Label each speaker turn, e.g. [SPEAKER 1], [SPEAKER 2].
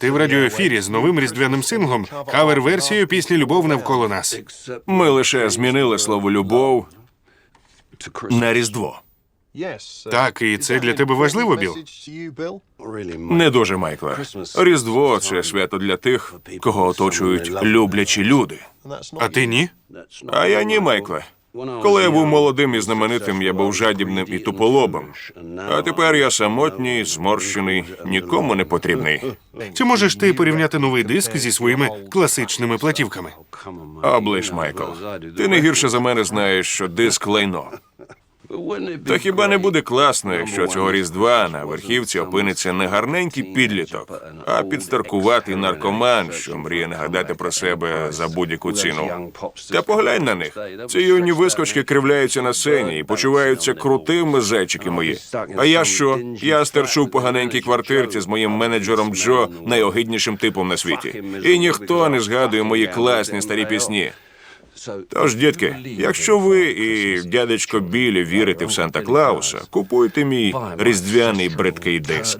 [SPEAKER 1] Ти в радіоефірі з новим різдвяним синглом, кавер-версією пісні Любов навколо нас.
[SPEAKER 2] Ми лише змінили слово любов на Різдво.
[SPEAKER 1] Так, і це для тебе важливо, Біл?
[SPEAKER 2] Не дуже, Майкле. Різдво це свято для тих, кого оточують люблячі люди.
[SPEAKER 1] А ти ні?
[SPEAKER 2] А я ні, Майкле. Коли я був молодим і знаменитим, я був жадібним і туполобом. А тепер я самотній, зморщений, нікому не потрібний.
[SPEAKER 1] Чи можеш ти порівняти новий диск зі своїми класичними платівками?
[SPEAKER 2] Облиш, Майкл. Ти не гірше за мене знаєш, що диск лайно. Та хіба не буде класно, якщо цього різдва на верхівці опиниться не гарненький підліток, а підстаркуватий наркоман, що мріє нагадати про себе за будь-яку ціну. Та поглянь на них. Ці юні вискочки кривляються на сцені і почуваються крутими зайчики мої. А я що? Я стерчу в поганенькій квартирці з моїм менеджером Джо, найогиднішим типом на світі. І ніхто не згадує мої класні старі пісні. Тож, дітки, якщо ви і дядечко Білі вірите в Санта Клауса, купуйте мій різдвяний бридкий диск.